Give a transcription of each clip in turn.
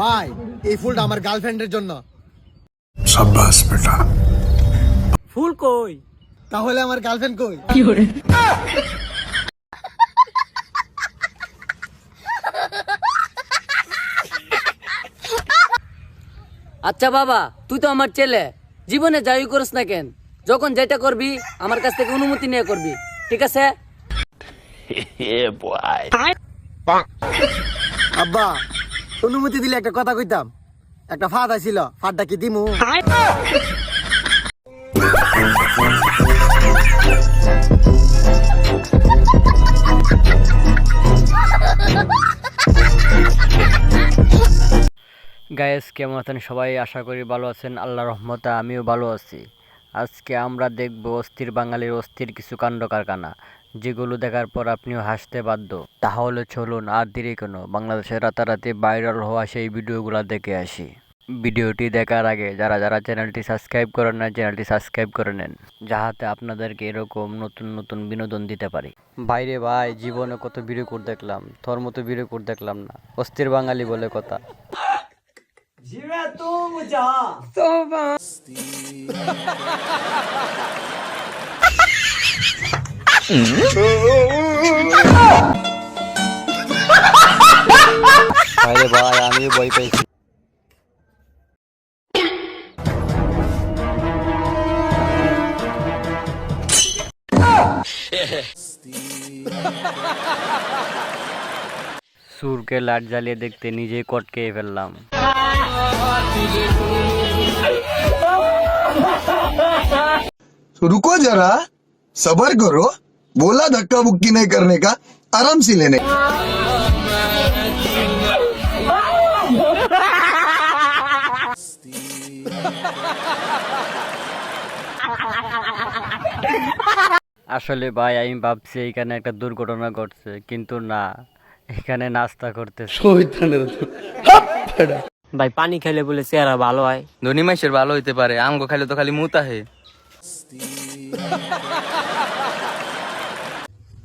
ভাই এই ফুলটা আমার গার্লফ্রেন্ডের জন্য। সাব্বাস বেটা। ফুল কই? তাহলে আমার গার্লফ্রেন্ড কই? কি করে? আচ্ছা বাবা তুই তো আমার ছেলে। জীবনে যাই করিস না কেন? যখন যেটা করবি আমার কাছ থেকে অনুমতি নিয়ে করবি। ঠিক আছে? আব্বা অনুমতি দিলে একটা কথা কইতাম। একটা ফাঁদ আছিল, ফাঁদটা কি দিমু? গায়েস কেমন আছেন সবাই? আশা করি ভালো আছেন। আল্লাহ রহমতে আমিও ভালো আছি। আজকে আমরা দেখব অস্থির বাঙালির অস্থির কিছু কাণ্ড কারখানা। যেগুলো দেখার পর আপনিও হাসতে বাধ্য। তাহলে চলুন আর দেরি কেন? বাংলাদেশের রাতারাতি ভাইরাল হওয়া সেই ভিডিওগুলো দেখে আসি। ভিডিওটি দেখার আগে যারা যারা চ্যানেলটি সাবস্ক্রাইব করেন না চ্যানেলটি সাবস্ক্রাইব করে নেন যাহাতে আপনাদেরকে এরকম নতুন নতুন বিনোদন দিতে পারি। বাইরে ভাই জীবনে কত বিরকুর দেখলাম তোর মতো বিরকুর দেখলাম না। অস্থির বাঙালি বলে কথা। আরে ভাই আমি বই পাইছি সুরকে লাট জ্বালিয়ে দেখতে নিজেই কটকে ফেললাম तो रुको जरा सबर करो बोला धक्का बुक्की नहीं करने का आराम से लेने का। আসলে ভাই আমি ভাবছি এখানে একটা দুর্ঘটনা ঘটছে কিন্তু না এখানে নাস্তা করতেছে ভাই পানি খেলে বলে চেহারা ভালো হয় ধনী মাইসের ভালো হইতে পারে আমগো খাইলে তো খালি মুতা হে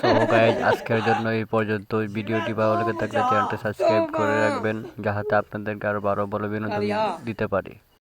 সো গাইজ আজকের জন্য এই পর্যন্ত ভিডিওটি ভালো লেগে থাকলে চ্যানেলটা সাবস্ক্রাইব করে রাখবেন যাহাতে আপনাদেরকে আরও ভালো ভালো বিনোদন দিতে পারি।